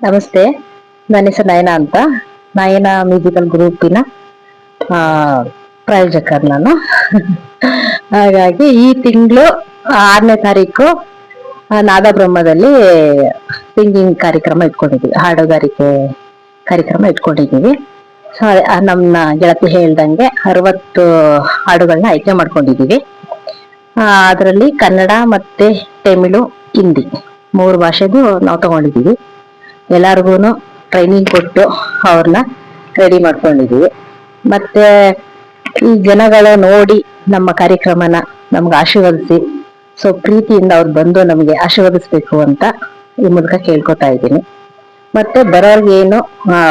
ನಮಸ್ತೆ. ನನ್ನ ಹೆಸರು ನಯನ ಅಂತ. ನಯನ ಮ್ಯೂಸಿಕಲ್ ಗ್ರೂಪಿನ ಪ್ರಾಯೋಜಕರು ನಾನು ಹಾಗಾಗಿ ಈ ತಿಂಗಳು ಆರನೇ ತಾರೀಕು ನಾದ ನಾದಬ್ರಹ್ಮದಲ್ಲಿ ಸಿಂಗಿಂಗ್ ಕಾರ್ಯಕ್ರಮ ಇಟ್ಕೊಂಡಿದ್ದೀವಿ ಹಾಡುಗಾರಿಕೆ ಕಾರ್ಯಕ್ರಮ ಇಟ್ಕೊಂಡಿದ್ದೀವಿ ಸೊ ನಮ್ಮ ಗೆಳತಿ ಹೇಳ್ದಂಗೆ ಅರವತ್ತು ಹಾಡುಗಳನ್ನ ಆಯ್ಕೆ ಮಾಡ್ಕೊಂಡಿದ್ದೀವಿ ಅದರಲ್ಲಿ ಕನ್ನಡ ಮತ್ತೆ ತಮಿಳು, ಹಿಂದಿ ಮೂರು ಭಾಷೆಗೂ ನಾವು ತಗೊಂಡಿದ್ದೀವಿ ಎಲ್ಲಾರ್ಗು ಟ್ರೈನಿಂಗ್ ಕೊಟ್ಟು ಅವ್ರನ್ನ ರೆಡಿ ಮಾಡ್ಕೊಂಡಿದ್ದೀವಿ ಮತ್ತೆ ಈ ಜನಗಳು ನೋಡಿ ನಮ್ಮ ಕಾರ್ಯಕ್ರಮನ ನಮ್ಗೆ ಆಶೀರ್ವದಿಸಿ. ಸೊ ಪ್ರೀತಿಯಿಂದ ಅವ್ರು ಬಂದು ನಮಗೆ ಆಶೀರ್ವದಿಸ್ಬೇಕು ಅಂತ ಈ ಮೂಲಕ ಕೇಳ್ಕೊತಾ ಇದ್ದೀನಿ. ಮತ್ತೆ ಬರೋರ್ಗೇನು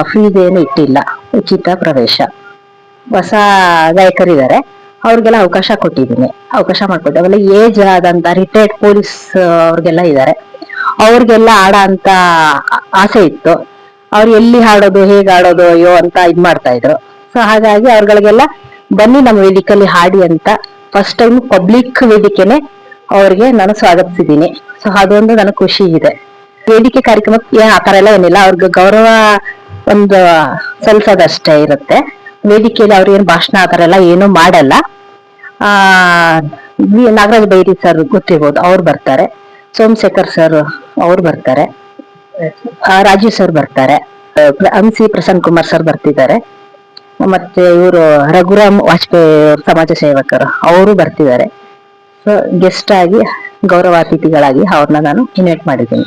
ಫೀಸ್ ಏನು ಇಟ್ಟಿಲ್ಲ, ಉಚಿತ ಪ್ರವೇಶ. ಹೊಸ ಗಾಯಕರಿದ್ದಾರೆ ಅವ್ರಿಗೆಲ್ಲ ಅವಕಾಶ ಕೊಟ್ಟಿದ್ದೀನಿ. ಅವಕಾಶ ಮಾಡ್ಕೊಟ್ಟೆ ಆಮೇಲೆ ಏಜ್ ಆದಂತ ರಿಟೈರ್ಡ್ ಪೊಲೀಸ್ ಅವ್ರಿಗೆಲ್ಲ ಇದ್ದಾರೆ ಅವ್ರಿಗೆಲ್ಲ ಆಡೋ ಅಂತ ಆಸೆ ಇತ್ತು. ಅವ್ರು ಎಲ್ಲಿ ಹಾಡೋದು ಹೇಗೆ ಆಡೋದು, ಅಯ್ಯೋ ಅಂತ ಇದ್ ಮಾಡ್ತಾ ಇದ್ರು. ಸೊ ಹಾಗಾಗಿ ಅವ್ರಗಳಿಗೆಲ್ಲ ಬನ್ನಿ ನಮ್ಮ ವೇದಿಕೆಯಲ್ಲಿ ಹಾಡಿ ಅಂತ ಫಸ್ಟ್ ಟೈಮ್ ಪಬ್ಲಿಕ್ ವೇದಿಕೆನೆ ಅವ್ರಿಗೆ ನಾನು ಸ್ವಾಗತಿಸಿದ್ದೀನಿ. ಸೊ ಅದೊಂದು ನನಗೆ ಖುಷಿ ಇದೆ. ವೇದಿಕೆ ಕಾರ್ಯಕ್ರಮ ಏನ್ ಥರ ಎಲ್ಲ ಏನಿಲ್ಲ. ಅವ್ರಿಗೆ ಗೌರವ ಒಂದು ಸಲ್ಸೋದಷ್ಟೇ ಇರುತ್ತೆ. ವೇದಿಕೆಯಲ್ಲಿ ಅವ್ರು ಏನ್ ಭಾಷಣ ಥರ ಎಲ್ಲ ಏನು ಮಾಡಲ್ಲ. ಆ, ನಾಗರಾಜ್ ಬೈರಿ ಸರ್ ಗೊತ್ತಿರ್ಬೋದು, ಅವ್ರು ಬರ್ತಾರೆ. ಸೋಮಶೇಖರ್ ಸರ್ ಅವ್ರು ಬರ್ತಾರೆ. ಆ, ರಾಜೀವ್ ಸರ್ ಬರ್ತಾರೆ. M C Hamsi Prasanna Kumar sir ಬರ್ತಿದ್ದಾರೆ. ಮತ್ತೆ ಇವರು ರಘುರಾಮ್ ವಾಜಪೇಯಿ ಅವ್ರ ಸಮಾಜ ಸೇವಕರು ಅವರು ಬರ್ತಿದ್ದಾರೆ. ಸೊ ಗೆಸ್ಟ್ ಆಗಿ ಗೌರವಾತಿಥಿಗಳಾಗಿ ಅವ್ರನ್ನ ನಾನು ಇನ್ವೈಟ್ ಮಾಡಿದ್ದೀನಿ.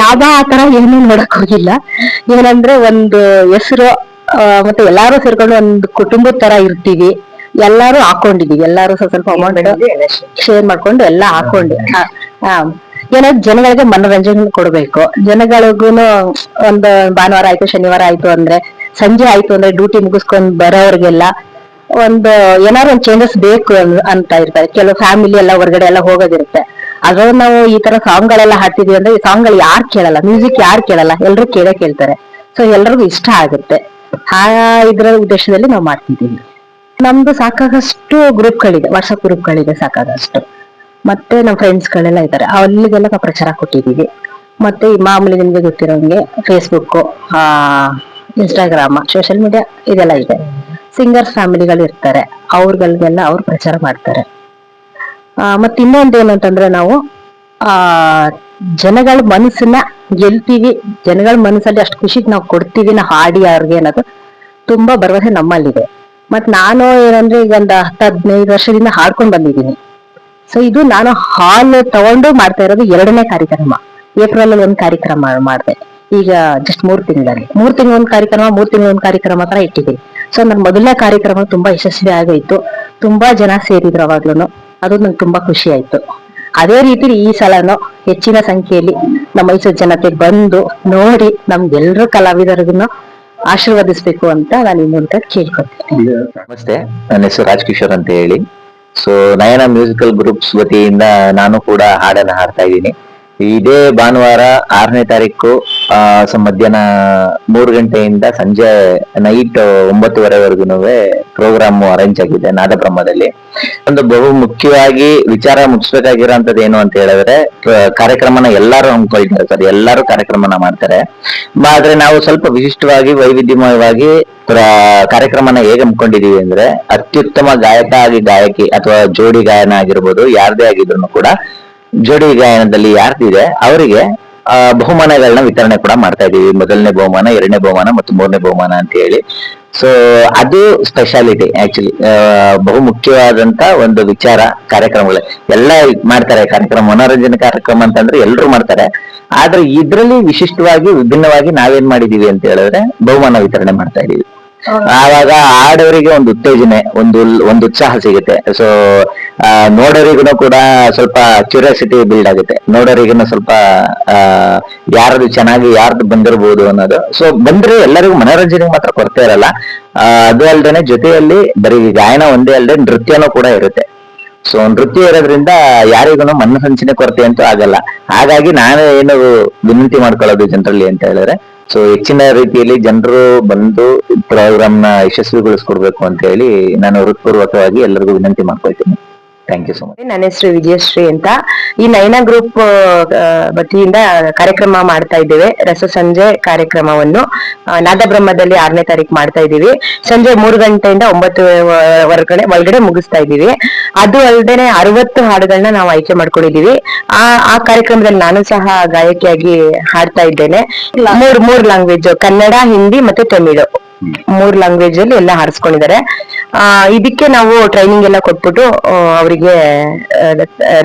ಲಾಭ ತರ ಏನು ನೋಡಕ್ ಹೋಗಿಲ್ಲ. ಏನಂದ್ರೆ ಒಂದು ಹೆಸರು ಮತ್ತೆ ಎಲ್ಲಾರು ಸೇರ್ಕೊಂಡು ಒಂದು ಕುಟುಂಬದ ತರ ಇರ್ತೀವಿ. ಎಲ್ಲಾರು ಹಾಕೊಂಡಿದೀವಿ. ಎಲ್ಲಾರು ಸ್ವಲ್ಪ ಸ್ವಲ್ಪ ಅಮೌಂಟ್ ಶೇರ್ ಮಾಡ್ಕೊಂಡು ಎಲ್ಲ ಹಾಕೊಂಡು. ಆ, ಏನಾದ್ರು ಜನಗಳಿಗೆ ಮನೋರಂಜನೆ ಕೊಡ್ಬೇಕು. ಜನಗಳಿಗೂ ಒಂದು ಭಾನುವಾರ ಆಯ್ತು ಶನಿವಾರ ಆಯ್ತು ಅಂದ್ರೆ ಸಂಜೆ ಆಯ್ತು ಅಂದ್ರೆ ಡ್ಯೂಟಿ ಮುಗಿಸ್ಕೊಂಡ್ ಬರೋರ್ಗೆಲ್ಲ ಒಂದು ಏನಾದ್ರು ಒಂದ್ ಚೇಂಜಸ್ ಬೇಕು ಅಂತ ಇರ್ತಾರೆ. ಕೆಲವು ಫ್ಯಾಮಿಲಿ ಎಲ್ಲ ಹೊರಗಡೆ ಎಲ್ಲ ಹೋಗೋದಿರುತ್ತೆ. ಅದ್ರಲ್ಲಿ ನಾವು ಈ ತರ ಸಾಂಗ್ ಗಳೆಲ್ಲ ಹಾಡ್ತಿದೀವಿ ಅಂದ್ರೆ ಈ ಸಾಂಗ್ಗಳು ಯಾರು ಕೇಳಲ್ಲ ಮ್ಯೂಸಿಕ್ ಯಾರು ಕೇಳಲ್ಲ ಎಲ್ರು ಕೇಳೇ ಕೇಳ್ತಾರೆ. ಸೊ ಎಲ್ರಿಗೂ ಇಷ್ಟ ಆಗುತ್ತೆ. ಆ ಇದ್ರ ಉದ್ದೇಶದಲ್ಲಿ ನಾವು ಮಾಡ್ತಿದ್ದೀವಿ. ನಮ್ದು ಸಾಕಾಗಷ್ಟು ಗ್ರೂಪ್ಗಳಿದೆ ವಾಟ್ಸಪ್ ಗ್ರೂಪ್ಗಳಿದೆ ಸಾಕಾಗಷ್ಟು. ಮತ್ತೆ ನಮ್ಮ ಫ್ರೆಂಡ್ಸ್ ಗಳೆಲ್ಲ ಇದ್ದಾರೆ ಅಲ್ಲಿಗೆಲ್ಲ ಪ್ರಚಾರ ಕೊಟ್ಟಿದೀವಿ. ಮತ್ತೆ ಈ ಮಾಮೂಲಿ ನಿಮ್ಗೆ ಗೊತ್ತಿರೋಂಗೆ ಫೇಸ್ಬುಕ್ ಆ ಇನ್ಸ್ಟಾಗ್ರಾಮ್ ಸೋಷಿಯಲ್ ಮೀಡಿಯಾ ಇದೆಲ್ಲ ಇದೆ. ಸಿಂಗರ್ಸ್ ಫ್ಯಾಮಿಲಿಗಳು ಇರ್ತಾರೆ. ಅವ್ರಗಳಿಗೆಲ್ಲ ಅವ್ರು ಪ್ರಚಾರ ಮಾಡ್ತಾರೆ. ಆ, ಮತ್ತೆ ಇನ್ನೊಂದು ಏನು ನಾವು ಆ ಜನಗಳ ಮನಸ್ಸನ್ನ ಗೆಲ್ತೀವಿ. ಜನಗಳ ಮನಸ್ಸಲ್ಲಿ ಅಷ್ಟು ಖುಷಿ ನಾವು ಕೊಡ್ತೀವಿ ನಾವು ಹಾಡಿ ಅವ್ರಿಗೆ ಅನ್ನೋದು ತುಂಬಾ ಭರವಸೆ ನಮ್ಮಲ್ಲಿದೆ. ಮತ್ ನಾನು ಏನಂದ್ರೆ ಈಗ ಒಂದು ಹತ್ತು ಹದಿನೈದು ವರ್ಷದಿಂದ ಹಾಡ್ಕೊಂಡ್ ಬಂದಿದ್ದೀನಿ. ಸೊ ಇದು ನಾನು ಹಾಲ್ ತಗೊಂಡು ಮಾಡ್ತಾ ಇರೋದು ಎರಡನೇ ಕಾರ್ಯಕ್ರಮ. ಏಪ್ರಿಲ್ ಅಲ್ಲಿ ಒಂದು ಕಾರ್ಯಕ್ರಮ ಮಾಡಿದೆ. ಈಗ ಜಸ್ಟ್ ಮೂರ್ ತಿಂಗಳಲ್ಲಿ. ಮೂರ್ ತಿಂಗಳ ಒಂದು ಕಾರ್ಯಕ್ರಮ, ಮೂರ್ ತಿಂಗಳ ಒಂದು ಕಾರ್ಯಕ್ರಮ ತರ ಇಟ್ಟಿದ್ದೀನಿ ಸೊ ನನ್ನ ಮೊದಲನೇ ಕಾರ್ಯಕ್ರಮ ತುಂಬಾ ಯಶಸ್ವಿ ಆಗೋಯ್ತು ತುಂಬಾ ಜನ ಸೇರಿದ್ರು ಅವಾಗ್ಲೂ ಅದು ನಂಗೆ ತುಂಬಾ ಖುಷಿ ಆಯ್ತು. ಅದೇ ರೀತಿ ಈ ಸಲನು ಹೆಚ್ಚಿನ ಸಂಖ್ಯೆಯಲ್ಲಿ ನಮ್ಮ ಮೈಸೂರು ಜನತೆ ಬಂದು ನೋಡಿ ನಮ್ಗೆಲ್ರು ಕಲಾವಿದರಿಗೂ ಆಶೀರ್ವದಿಸ್ಬೇಕು ಅಂತ ನಾನು ಈ ಮೂಲಕ ಕೇಳ್ಕೊತೀನಿ. ನಮಸ್ತೆ. ನನ್ನ ಹೆಸರು ರಾಜ್ ಕಿಶೋರ್ ಅಂತ ಹೇಳಿ. ಸೊ ನಯನ ಮ್ಯೂಸಿಕಲ್ ಗ್ರೂಪ್ಸ್ ವತಿಯಿಂದ ನಾನು ಕೂಡ ಹಾಡನ್ನು ಹಾಡ್ತಾ ಇದ್ದೀನಿ. ಇದೇ ಭಾನುವಾರ ಆರನೇ ತಾರೀಕು ಮಧ್ಯಾಹ್ನ ಮೂರು ಗಂಟೆಯಿಂದ ಸಂಜೆ ನೈಟ್ ಒಂಬತ್ತುವರೆವರೆಗೂ ಪ್ರೋಗ್ರಾಮ್ ಅರೇಂಜ್ ಆಗಿದೆ, ನಾದಬ್ರಹ್ಮದಲ್ಲಿ. ಒಂದು ಬಹು ಮುಖ್ಯವಾಗಿ ವಿಚಾರ ಮುಗಿಸ್ಬೇಕಾಗಿರೋಂಥದ್ದು ಏನು ಅಂತ ಹೇಳಿದ್ರೆ ಕಾರ್ಯಕ್ರಮನ ಎಲ್ಲರೂ ಹಮ್ಮಿಕೊಳ್ತಾರೆ ಸರ್ ಎಲ್ಲರೂ ಕಾರ್ಯಕ್ರಮನ ಮಾಡ್ತಾರೆ. ಆದ್ರೆ ನಾವು ಸ್ವಲ್ಪ ವಿಶಿಷ್ಟವಾಗಿ, ವೈವಿಧ್ಯಮಯವಾಗಿ ಕಾರ್ಯಕ್ರಮನ ಹೇಗೆ ಹಮ್ಮಿಕೊಂಡಿದೀವಿ ಅಂದ್ರೆ, ಅತ್ಯುತ್ತಮ ಗಾಯಕ ಆಗಿ ಗಾಯಕಿ ಅಥವಾ ಜೋಡಿ ಗಾಯನ ಆಗಿರ್ಬೋದು, ಯಾರದೇ ಆಗಿದ್ರು ಕೂಡ ಜೋಡಿ ಗಾಯನದಲ್ಲಿ ಯಾರ್ದಿದೆ, ಅವರಿಗೆ ಬಹುಮಾನಗಳನ್ನ ವಿತರಣೆ ಕೂಡ ಮಾಡ್ತಾ ಇದೀವಿ ಮೊದಲನೇ ಬಹುಮಾನ ಎರಡನೇ ಬಹುಮಾನ ಮತ್ತು ಮೂರನೇ ಬಹುಮಾನ ಅಂತ ಹೇಳಿ. ಸೊ ಅದು ಸ್ಪೆಷಾಲಿಟಿ ಆಕ್ಚುಲಿ ಬಹು ಮುಖ್ಯವಾದಂತ ಒಂದು ವಿಚಾರ ಕಾರ್ಯಕ್ರಮಗಳು. ಎಲ್ಲ ಮಾಡ್ತಾರೆ ಕಾರ್ಯಕ್ರಮ ಮನೋರಂಜನೆ ಕಾರ್ಯಕ್ರಮ ಅಂತಂದ್ರೆ ಎಲ್ಲರೂ ಮಾಡ್ತಾರೆ. ಆದ್ರೆ ಇದ್ರಲ್ಲಿ ವಿಶಿಷ್ಟವಾಗಿ ವಿಭಿನ್ನವಾಗಿ ನಾವೇನ್ ಮಾಡಿದೀವಿ ಅಂತ ಹೇಳಿದ್ರೆ ಬಹುಮಾನ ವಿತರಣೆ ಮಾಡ್ತಾ ಇದೀವಿ ಆವಾಗ ಆಡೋರಿಗೆ ಒಂದು ಉತ್ತೇಜನೆ ಒಂದು ಒಂದು ಉತ್ಸಾಹ ಸಿಗುತ್ತೆ. ಸೊ ನೋಡೋರಿಗೂ ಕೂಡ ಸ್ವಲ್ಪ ಕ್ಯೂರಿಯಾಸಿಟಿ ಬಿಲ್ಡ್ ಆಗುತ್ತೆ. ನೋಡೋರಿಗೂ ಸ್ವಲ್ಪ ಯಾರದು ಚೆನ್ನಾಗಿ ಯಾರ್ದು ಬಂದಿರಬಹುದು ಅನ್ನೋದು. ಸೊ ಬಂದ್ರೆ ಎಲ್ಲರಿಗೂ ಮನೋರಂಜನೆ ಮಾತ್ರ ಕೊರತೆ ಇರಲ್ಲ. ಅದು ಅಲ್ದೇನೆ ಜೊತೆಯಲ್ಲಿ ಬರೀ ಗಾಯನ ಒಂದೇ ಅಲ್ಲದೆ ನೃತ್ಯನೂ ಕೂಡ ಇರುತ್ತೆ. ಸೊ ನೃತ್ಯ ಇರೋದ್ರಿಂದ ಯಾರಿಗೂ ಮನಸಂಚನೆ ಕೊರತೆ ಅಂತೂ ಆಗಲ್ಲ. ಹಾಗಾಗಿ ನಾನು ಏನು ವಿನಂತಿ ಮಾಡ್ಕೊಳ್ಳೋದು ಜನರಲ್ಲಿ ಅಂತ ಹೇಳಿದ್ರೆ ಸೊ ಹೆಚ್ಚಿನ ರೀತಿಯಲ್ಲಿ ಜನರು ಬಂದು ಪ್ರೋಗ್ರಾಮ್ನ ಯಶಸ್ವಿಗೊಳಿಸ್ಕೊಡ್ಬೇಕು ಅಂತ ಹೇಳಿ ನಾನು ಹೃತ್ಪೂರ್ವಕವಾಗಿ ಎಲ್ಲರಿಗೂ ವಿನಂತಿ ಮಾಡ್ಕೊಳ್ತೀನಿ. ಥ್ಯಾಂಕ್ ಯು ಸೊ ಮಚ್ ನನ್ನ ಹೆಸರು ವಿಜಯಶ್ರೀ ಅಂತ. ಈ ನಯನ ಗ್ರೂಪ್ ವತಿಯಿಂದ ಕಾರ್ಯಕ್ರಮ ಮಾಡ್ತಾ ಇದ್ದೇವೆ. ರಸ ಸಂಜೆ ಕಾರ್ಯಕ್ರಮವನ್ನು. ನಾದಬ್ರಹ್ಮದಲ್ಲಿ ಆರನೇ ತಾರೀಕು ಮಾಡ್ತಾ ಇದ್ದೀವಿ. ಸಂಜೆ ಮೂರು ಗಂಟೆಯಿಂದ ಒಂಬತ್ತು ಹೊರಗಡೆ ಒಳಗಡೆ ಮುಗಿಸ್ತಾ ಇದ್ದೀವಿ. ಅದು ಅಲ್ಲದೆ ಅರವತ್ತು ಹಾಡುಗಳನ್ನ ನಾವು ಆಯ್ಕೆ ಮಾಡ್ಕೊಂಡಿದೀವಿ ಆ ಆ ಕಾರ್ಯಕ್ರಮದಲ್ಲಿ ನಾನು ಸಹ ಗಾಯಕಿಯಾಗಿ ಹಾಡ್ತಾ ಇದ್ದೇನೆ. ಮೂರ್ ಮೂರ್ ಲ್ಯಾಂಗ್ವೇಜ್ ಕನ್ನಡ, ಹಿಂದಿ ಮತ್ತೆ ತಮಿಳು. ಮೂರ್ ಲ್ಯಾಂಗ್ವೇಜ್ ಅಲ್ಲಿ ಎಲ್ಲ ಹಾರಿಸ್ಕೊಂಡಿದ್ದಾರೆ. ಇದಕ್ಕೆ ನಾವು ಟ್ರೈನಿಂಗ್ ಎಲ್ಲ ಕೊಟ್ಬಿಟ್ಟು ಅವರಿಗೆ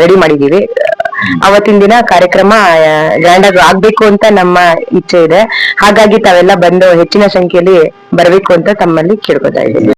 ರೆಡಿ ಮಾಡಿದೀವಿ. ಅವತ್ತಿನ ದಿನ ಕಾರ್ಯಕ್ರಮ ಗ್ರ್ಯಾಂಡ್ ಆಗಿ ಆಗ್ಬೇಕು ಅಂತ ನಮ್ಮ ಇಚ್ಛೆ ಇದೆ. ಹಾಗಾಗಿ ತಾವೆಲ್ಲ ಬಂದು ಹೆಚ್ಚಿನ ಸಂಖ್ಯೆಯಲ್ಲಿ ಬರಬೇಕು ಅಂತ ತಮ್ಮಲ್ಲಿ ಕೇಳ್ಕೊತಾ ಇದ್ದೀನಿ.